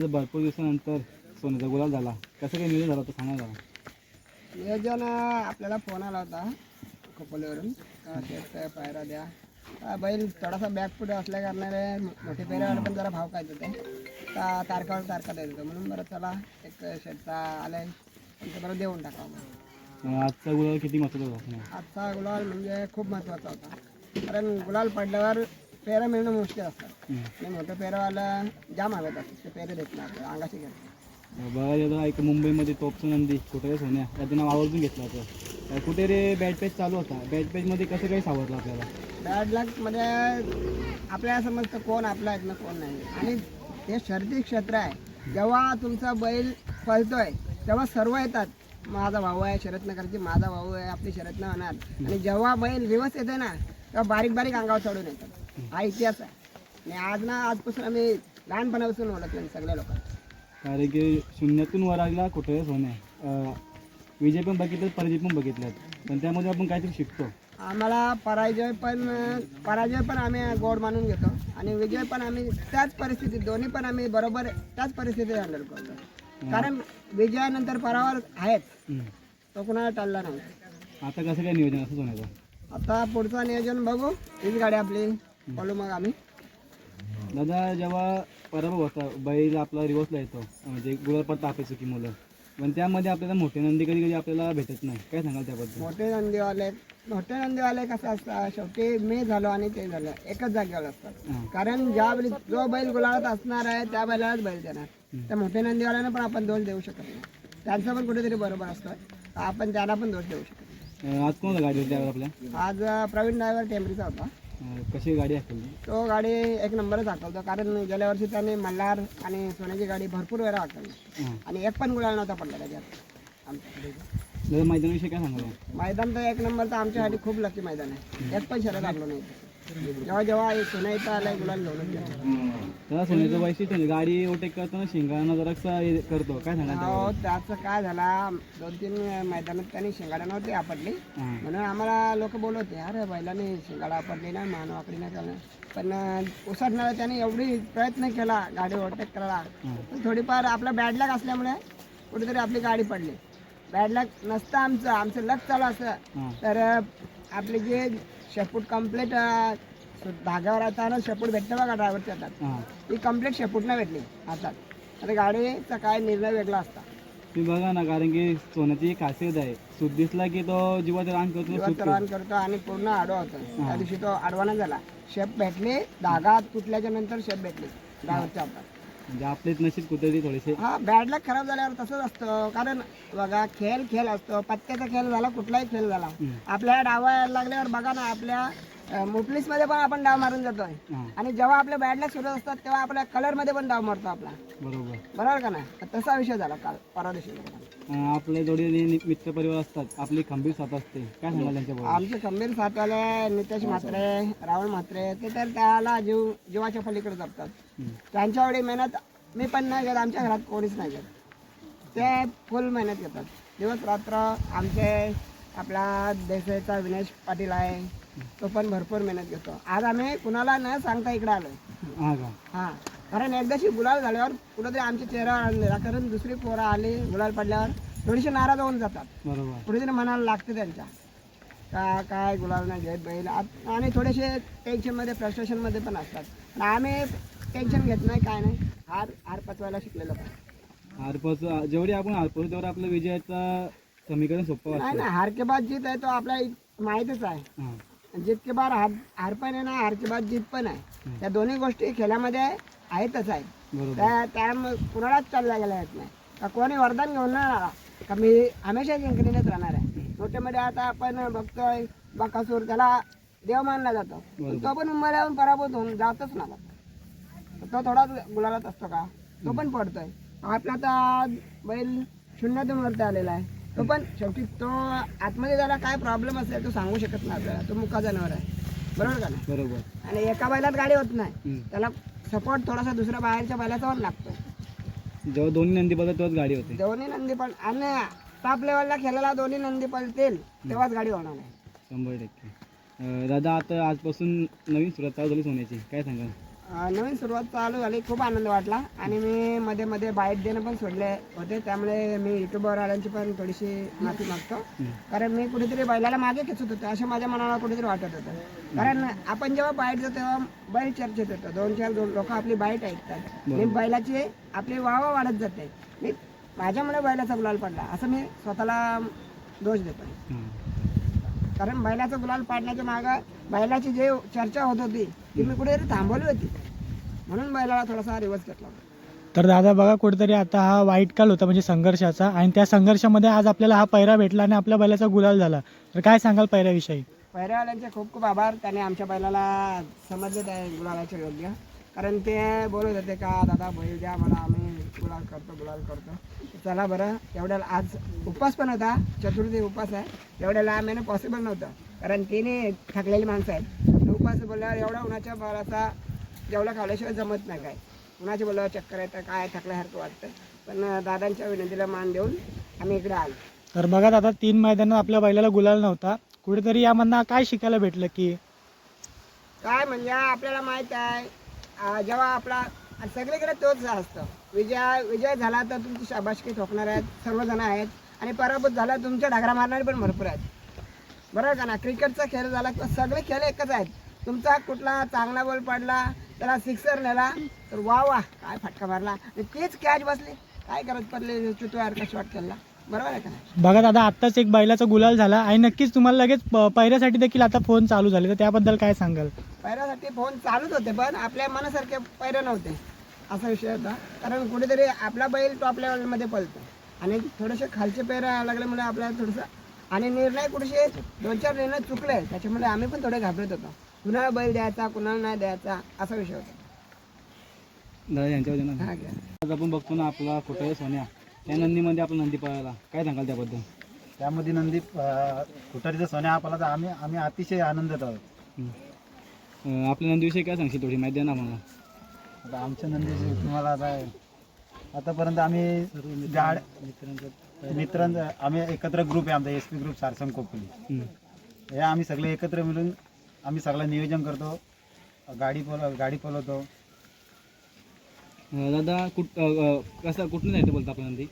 भरपूर दिवसानंतर सोन्याचा गुलाल झाला. कसं काही नियोजन झालं होतं सांगा जरा. नियोजन आपल्याला फोन आला होता खोपोलीवरून का शेत पायरा द्या. का बैल थोडासा बॅक पुढे असल्या कारणाने मोठे पेऱ्यावर पण जरा भाव काय होते. का तारखावर तारखा देत होतो. म्हणून बरं चला एक शेतचा आलाय. त्यांचं बरं देऊन टाकावं आजचा गुलाल किती महत्त्वाचा होता? सांगा. आजचा गुलाल म्हणजे खूप महत्त्वाचा होता. कारण गुलाल पडल्यावर पेरं मिळणं मुश्किल असतं. आणि मोठं पेरंवाला जाम हवेत असतात ते पेरे देत नाही आपल्याला, अंगाशी घेतात अं, बघा गेलं एक मुंबईमध्ये टोपचं नंदी कुठे सोन्या. त्याचं नाव आवर्जून घेतलं होतं. अं, कुठे रे बॅट पेज चालू होता? बॅट पेजमध्ये कसं काही सावरलं आपल्याला? बॅड लकमध्ये आपल्याला समजतं कोण आपला आहे ना कोण नाही. आणि हे शर्दी क्षेत्र आहे. जेव्हा तुमचा बैल पळतोय तेव्हा सर्व येतात. माझा भाऊ आहे शरत्नगरची माझा भाऊ आहे आपली शरत्न होणार. आणि जेव्हा बैल रिवर्स येते ना तेव्हा बारीक बारीक अंगावर चढून येतात. हा इतिहास आहे. आणि आज ना आजपासून आम्ही लहानपणापासून ओळखले सगळ्या लोकांना. कारण की शून्यातून वर आलेला कुठे सोन्या विजय पण बघितलं पराजय पण बघितल्यात पण त्यामध्ये आपण काहीतरी शिकतो. आम्हाला पराजय पण पराजय पण आम्ही गोड मानून घेतो. आणि विजय पण आम्ही त्याच परिस्थितीत दोन्ही पण आम्ही बरोबर त्याच परिस्थितीत हँडल करतो. कारण विजयानंतर आहेच हम्म. तो कुणाला टळला नाही. आता कसं काय नियोजन असं सोन्याचं? आता पुढचं नियोजन बघू. हीच गाडी आपली. बोलू मग आम्ही. दादा जेव्हा पराभव होता बैल आपला रिवर्सला येतो. म्हणजे गुलाल पडता आपली चुकी मुलं. पण त्यामध्ये आपल्याला मोठे नंदी कधी कधी आपल्याला भेटत नाही. काय सांगाल त्याबद्दल? मोठे नंदीवाले मोठे नंदीवाले कसं असतात? शेवटी मी झालो आणि ते झालं. एकच जागेवर असतात. कारण ज्या वेळी जो बैल गुलाळात असणार आहे त्या बैलालाच बैल देणार. त्या मोठ्या नंदीवाल्यांना पण आपण दोष देऊ शकत नाही. त्यांचं पण कुठेतरी बरोबर असतं. आपण त्याला पण दोष देऊ शकत आज कोणाला गाडी होती त्यावर आपल्या? आज प्रवीण ड्रायव्हर टेंबरीचा होता. कशी गाडी असेल तो गाडी एक नंबरच हाकलतो कारण गेल्या वर्षी त्याने मल्हार आणि सोन्याची गाडी भरपूर वेळा हाकलली हां आणि एक पण गुलाल नव्हता पडला त्याच्यात. आमच्याकडे दादा मैदानाविषयी काय सांगाल? मैदान तर एक नंबर तर आमच्यासाठी खूप लकी मैदान आहे. एक पण शरद आपलं नाही. जेव्हा जेव्हा इथं आलाय गुलाल सोन्याचं वैशिष्ट्य म्हणजे गाडी ओटेक करताना शिंगाणं जरासा हे करतो. काय? हो त्याचं काय झाला दोन तीन मैदानात त्यांनी शिंगाडा नव्हती आपडली म्हणून आम्हाला लोक बोलवते अरे बैलाने शिंगाडा आपडली ना मान वाकडी नाही केलं पण उसडणारा त्याने एवढी प्रयत्न केला गाडी ओव्हरटेक करायला. पण थोडीफार आपला बॅड लक असल्यामुळे कुठेतरी आपली गाडी पडली. बॅड लक नसतं आमचं आमचं लक चालू असतं. तर आपले जे शेपूट कंप्लीट धाग्यावर आता शेपूट भेटतं बघा ड्रायव्हरच्या हातात. हां. ती कंप्लीट शेपूटनं भेटली हातात. आता गाडीचा काय निर्णय वेगळा असता. तुम्ही बघा ना कारण की सोन्याची खासियत आहे. सूत दिसला की तो जीवाचं रान करतो रन करतो आणि पूर्ण आडवा होतो. त्या दिवशी तो आडवाना झाला. शेप भेटली धागा तुटल्याच्या नंतर शेप भेटली. ड्रायव्हरच्या हातात. म्हणजे आपलेच नशीब कुठेतरी थोडेसे. हा बॅड लक खराब झाल्यावर तसंच असतं. कारण बघा खेळ खेळ असतो. पत्त्याचा खेळ झाला कुठलाही खेळ झाला. हम्म. आपल्या डावा यायला लागल्यावर बघा ना आपल्या मुटलीसमध्ये पण आपण डाव मारून जातोय. आणि जेव्हा आपल्या बॅड लक सुरू असतात तेव्हा आपल्या कलरमध्ये पण डाव मारतो आपला. बरोबर. बरोबर का नाही? तसा विषय झाला काल परवा दिवशी. अं, आपल्या जोडी मित्र परिवार असतात. आपली खंबीर साथ असते. काय सांगाल त्यांच्याबरोबर आमचे खंबीर साथवाले नितेश म्हात्रे राहुल म्हात्रे ते तर त्याला जीव जीवाच्या पलीकडे जपतात. त्यांच्या एवढी मेहनत मी पण नाही घेत आमच्या घरात कोणीच नाही घेत. ते फुल मेहनत घेतात. दिवस रात्र आमचे आपला देसाईचा विनेश पाटील आहे. तो पण भरपूर मेहनत घेतो. आज आम्ही कुणाला न सांगता इकडे आलोय. हां कारण एकदाशी गुलाल झाल्यावर कुठंतरी आमच्या आणलेला कारण दुसरी पोरं आली गुलाल पडल्यावर थोडीशी नाराज होऊन जातात. बरोबर. कुठेतरी मनाला लागते त्यांच्या. का काय गुलाल नाही घेत बैल. आणि थोडेसे टेन्शनमध्ये फ्रस्ट्रेशनमध्ये पण असतात. पण आम्ही टेन्शन घेत नाही काय नाही. हार हार पचवायला शिकलेलो पण. हारपाच जेवढी आपण हारपू तेवढं आपलं विजयाचं समीकरण सोपं नाही ना हार के बाद जीत आहे तो आपल्याला इत- माहीतच आहे. हां जीत के बाद हार हार पण आहे ना हार के बाद जीत पण आहे. त्या दोन्ही गोष्टी खेळामध्ये आहेतच आहेत त्या त्यामुळे कुणालाच चालला गेला येत नाही. का कोणी वरदान घेऊन नाही राहणार का मी हमेशा जिंकणीनेच राहणार आहे. मोठ्यामध्ये आता आपण बघतोय बकासूर त्याला देव मानला जातो. पण तो पण मुंबईला पराभूत होऊन जातच ना तो थोडाच गुलालात असतो का? तो पण पडतोय. आपला तर बैल शून्यातून वरती आलेला आहे. तो पण शेवटी तो आतमध्ये त्याला काय प्रॉब्लेम असेल तो सांगू शकत नाही आपल्याला. तो मुका जनावर आहे. बरोबर का नाही? बरोबर. आणि एका बैलात गाडी होत नाही. त्याला सपोर्ट थोडासा दुसऱ्या बाहेरच्या बैलाचा पण लागतो. जेव्हा दोन्ही नंदी बघत तेव्हाच गाडी होते. दोन्ही नंदी पण आणि टॉप लेवलला खेळायला दोन्ही नंदी पळतील तेव्हाच गाडी होणार आहे. शंभर टक्के. दादा आता आजपासून नवीन सुरुवात चालू झाली सोन्याची. काय सांगाल? अं, नवीन सुरुवात चालू झाली. खूप आनंद वाटला. आणि मी मध्ये मध्ये बाईट देणं पण सोडले होते. त्यामुळे मी युट्यूबवर आल्यांची पण थोडीशी माफी मागतो. कारण मी कुठेतरी बैलाला मागे खेचत होतो. असं माझ्या मनाला कुठेतरी वाटत होतं. कारण आपण जेव्हा बाईट देतो तेव्हा बैल चर्चेत येतो. दोन चार दोन लोक आपली बाईट ऐकतात. आणि बैलाची आपली वावा वाढत जाते. मी माझ्यामुळे बैलाचा गुलाल पडला. असं मी स्वतःला दोष देतो. कारण बैलाचा गुलाल पाडण्याच्या मागं बैलाची जे चर्चा होत होती ती मी कुठेतरी थांबवली होती. म्हणून बैलाला थोडासा रिवर्स घेतला तर दादा बघा कुठेतरी आता हा वाईट काल होता म्हणजे संघर्षाचा. आणि त्या संघर्षामध्ये आज आपल्याला हा पैरा भेटला आणि आपल्या बैलाचा गुलाल झाला. तर काय सांगाल पैऱ्याविषयी? पैऱ्यावाल्यांचे खूप खूप आभार. त्याने आमच्या बैलाला समजले त्या गुलालाचे योग्य. कारण ते बोलत होते का दादा बैल द्या मला आम्ही गुलाल करतो गुलाल करतो. चला बरं एवढ्याला आज उपवास पण होता चतुर्थी उपवास आहे. एवढ्या लांब येणं पॉसिबल नव्हतं. कारण तिने थकलेली माणसं आहेत. उपवास बोलल्यावर एवढा उन्हाच्या बराचा जेवढा खाल्ल्याशिवाय जमत नाही काय. उन्हाच्या बोलल्यावर चक्कर येतं काय थकल्यासारखं वाटतं. पण दादांच्या विनंतीला मान देऊन आम्ही इकडे आलो. तर बघा दादा तीन मैदानात आपल्या बैलाला गुलाल नव्हता. कुठेतरी यामधनं काय शिकायला भेटलं की? काय म्हणजे आपल्याला माहीत आहे जेव्हा आपला आणि सगळीकडे तोच असतं. विजय विजय झाला तर तुमची शाबाशकी ठोकणार आहेत सर्वजण आहेत. आणि पराभूत झाला तुमच्या ढागरा मारणारे पण भरपूर आहेत. बरोबर का ना? क्रिकेटचा खेळ झाला तर सगळे खेळ एकच आहेत. तुमचा कुठला चांगला बॉल पडला त्याला सिक्सर नेला तर वा वा काय फटका मारला. आणि तेच कॅच बसले. काय करत पडले? चुतवार शॉट खेळला? बरोबर आहे का बघा दादा आत्ताच एक बैलाचा गुलाल झाला आणि नक्कीच तुम्हाला लगेच प- पैऱ्यासाठी देखील आता फोन चालू झाले. तर त्याबद्दल काय सांगाल? पैऱ्यासाठी फोन चालूच होते पण आपल्या मनासारखे पैरे नव्हते. असा विषय होता. कारण कुठेतरी आपला बैल टॉप लेवलमध्ये पळतो. आणि थोडेसे खालचे पैरा लागल्यामुळे आपल्याला थोडंसं आणि निर्णय कुठेसे दोन चार निर्णय चुकले. त्याच्यामुळे आम्ही पण थोडे घाबरत होतो. कुणाला बैल द्यायचा कुणाला नाही द्यायचा असा विषय होता. दादा यांच्यावर ना हा घ्या. आज आपण बघतो ना आपला कुठे सोन्या? त्या नंदीमध्ये आपला नंदी पळाला. काय सांगाल त्याबद्दल? त्यामध्ये नंदी कुठारीचा सोन्या आपला तर आम्ही आम्ही अतिशय आनंदात आहोत. अं, आपल्या नंदीविषयी काय सांगशील थोडी? माहिती द्या ना मला आता आमच्या नंदीचे तुम्हाला आता आतापर्यंत आम्ही गाड मित्रांचा आम्ही एकत्र ग्रुप आहे आमचा एस पी ग्रुप सारसंग कोपली हं. हे आम्ही सगळे एकत्र मिळून आम्ही सगळं नियोजन करतो. गाडी पल गाडी पलवतो. दादा कुठ कसं कुठून जायचं बोलता आपला नंदी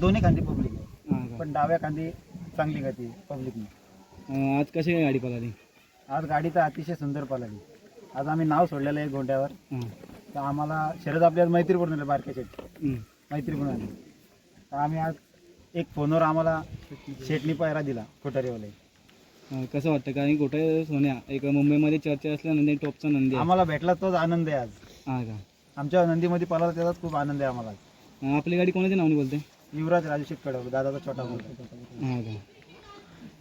दोन्ही खांदी पब्लिक आहे. पण डाव्या खांदी चांगली गती पब्लिकने अं, आज कशी काय गाडी पळाली? आज गाडी तर अतिशय सुंदर पळाली. आज आम्ही नाव सोडलेलं आहे गोंड्यावर. तर आम्हाला शरद आपल्याला मैत्रीपूर्ण आले बारक्या शेट हं. मैत्रीपूर्ण आली. तर आम्ही आज एक फोनवर आम्हाला शेटणी पायरा दिला कोठारीवाले. कसं वाटतं? कारण कुठे सोन्या एक मुंबईमध्ये चर्चा असल्यानंतर टॉपचा नंदी आम्हाला भेटला तोच आनंद आहे आज. हां का? आमच्या नंदीमध्ये पळाला त्याचाच खूप आनंद आहे आम्हाला. अं, आपली गाडी कोणाच्या नावाने बोलते? युवराज राजू कडव दादाचा छोटा मुलगा हां का?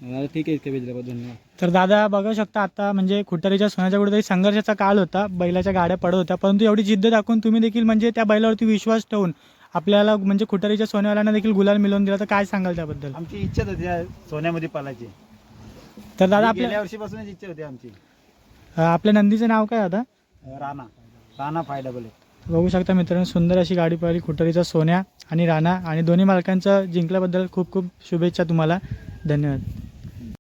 अं, ठीक आहे धन्यवाद. तर दादा बघू शकता आता म्हणजे खुटारीच्या सोन्याच्या कुठेतरी संघर्षाचा काळ होता बैलाच्या गाड्या पडत होत्या परंतु एवढी जिद्द दाखवून तुम्ही देखील म्हणजे त्या बैलावरती विश्वास ठेवून आपल्याला म्हणजे खुटारीच्या सोन्यावाल्यांना देखील गुलाल मिळवून दिला तर काय सांगाल त्याबद्दल? आमची इच्छा होती या सोन्यामध्ये पळायची तर दादा आपल्या गेल्या वर्षीपासूनच इच्छा होती आमची. अं, आपल्या नंदीचं नाव काय आता? राणा. राणा फाय डबल बघू शकता मित्रांनो सुंदर अशी गाडी पाहिली खुटारीचा सोन्या आणि राणा आणि दोन्ही मालकांचं जिंकल्याबद्दल खूप खूप शुभेच्छा तुम्हाला. धन्यवाद.